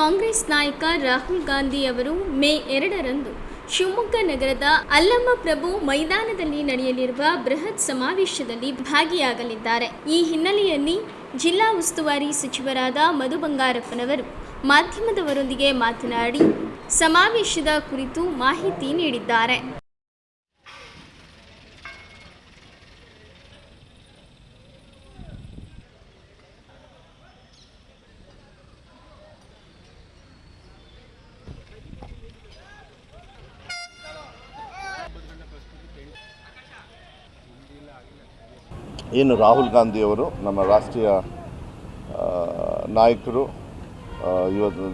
ಕಾಂಗ್ರೆಸ್ ನಾಯಕ ರಾಹುಲ್ ಗಾಂಧಿ ಅವರು ಮೇ ಎರಡರಂದು ಶಿವಮೊಗ್ಗ ನಗರದ ಅಲ್ಲಮ್ಮ ಪ್ರಭು ಮೈದಾನದಲ್ಲಿ ನಡೆಯಲಿರುವ ಬೃಹತ್ ಸಮಾವೇಶದಲ್ಲಿ ಭಾಗಿಯಾಗಲಿದ್ದಾರೆ. ಈ ಹಿನ್ನೆಲೆಯಲ್ಲಿ ಜಿಲ್ಲಾ ಉಸ್ತುವಾರಿ ಸಚಿವರಾದ ಮಧು ಬಂಗಾರಪ್ಪನವರು ಮಾಧ್ಯಮದವರೊಂದಿಗೆ ಮಾತನಾಡಿ, ಸಮಾವೇಶದ ಕುರಿತು ಮಾಹಿತಿ ನೀಡಿದ್ದಾರೆ. ಏನು ರಾಹುಲ್ ಗಾಂಧಿಯವರು ನಮ್ಮ ರಾಷ್ಟ್ರೀಯ ನಾಯಕರು ಇವತ್ತು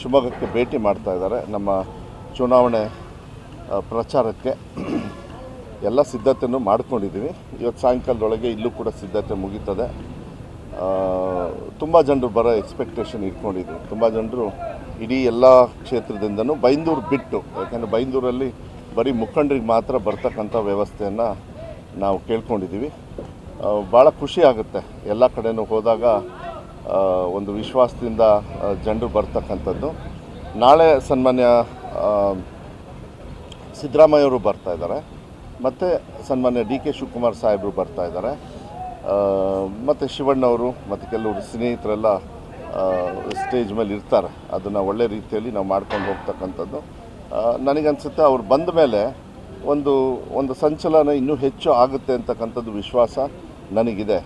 ಶಿವಮೊಗ್ಗಕ್ಕೆ ಭೇಟಿ ಮಾಡ್ತಾ ಇದ್ದಾರೆ. ನಮ್ಮ ಚುನಾವಣೆ ಪ್ರಚಾರಕ್ಕೆ ಎಲ್ಲ ಸಿದ್ಧತೆಯನ್ನು ಮಾಡ್ಕೊಂಡಿದ್ದೀವಿ. ಇವತ್ತು ಸಾಯಂಕಾಲದೊಳಗೆ ಇಲ್ಲೂ ಕೂಡ ಸಿದ್ಧತೆ ಮುಗೀತದೆ. ತುಂಬ ಜನರು ಬರೋ ಎಕ್ಸ್ಪೆಕ್ಟೇಷನ್ ಇಟ್ಕೊಂಡಿದ್ದೀವಿ. ತುಂಬ ಜನರು ಇಡೀ ಎಲ್ಲ ಕ್ಷೇತ್ರದಿಂದನೂ ಬೈಂದೂರು ಬಿಟ್ಟು, ಯಾಕೆಂದರೆ ಬೈಂದೂರಲ್ಲಿ ಬರೀ ಮುಖಂಡರಿಗೆ ಮಾತ್ರ ಬರ್ತಕ್ಕಂಥ ವ್ಯವಸ್ಥೆಯನ್ನು ನಾವು ಕೇಳ್ಕೊಂಡಿದ್ದೀವಿ. ಭಾಳ ಖುಷಿ ಆಗುತ್ತೆ. ಎಲ್ಲ ಕಡೆನೂ ಹೋದಾಗ ಒಂದು ವಿಶ್ವಾಸದಿಂದ ಜನರು ಬರ್ತಕ್ಕಂಥದ್ದು. ನಾಳೆ ಸನ್ಮಾನ್ಯ ಸಿದ್ದರಾಮಯ್ಯವರು ಬರ್ತಾ ಇದ್ದಾರೆ. ಮತ್ತು ಸನ್ಮಾನ್ಯ ಡಿ ಕೆ ಶಿವಕುಮಾರ್ ಸಾಹೇಬರು ಬರ್ತಾ ಇದ್ದಾರೆ. ಮತ್ತು ಶಿವಣ್ಣವರು, ಮತ್ತು ಕೆಲವರು ಸ್ನೇಹಿತರೆಲ್ಲ ಸ್ಟೇಜ್ ಮೇಲೆ ಇರ್ತಾರೆ. ಅದನ್ನು ಒಳ್ಳೆ ರೀತಿಯಲ್ಲಿ ನಾವು ಮಾಡ್ಕೊಂಡು ಹೋಗ್ತಕ್ಕಂಥದ್ದು. ನನಗನ್ಸುತ್ತೆ ಅವ್ರು ಬಂದ ಮೇಲೆ ಒಂದು ಒಂದು ಸಂಚಲನ ಇನ್ನೂ ಹೆಚ್ಚು ಆಗುತ್ತೆ ಅಂತಕ್ಕಂಥದ್ದು ವಿಶ್ವಾಸ. ನನಗಿದೆ.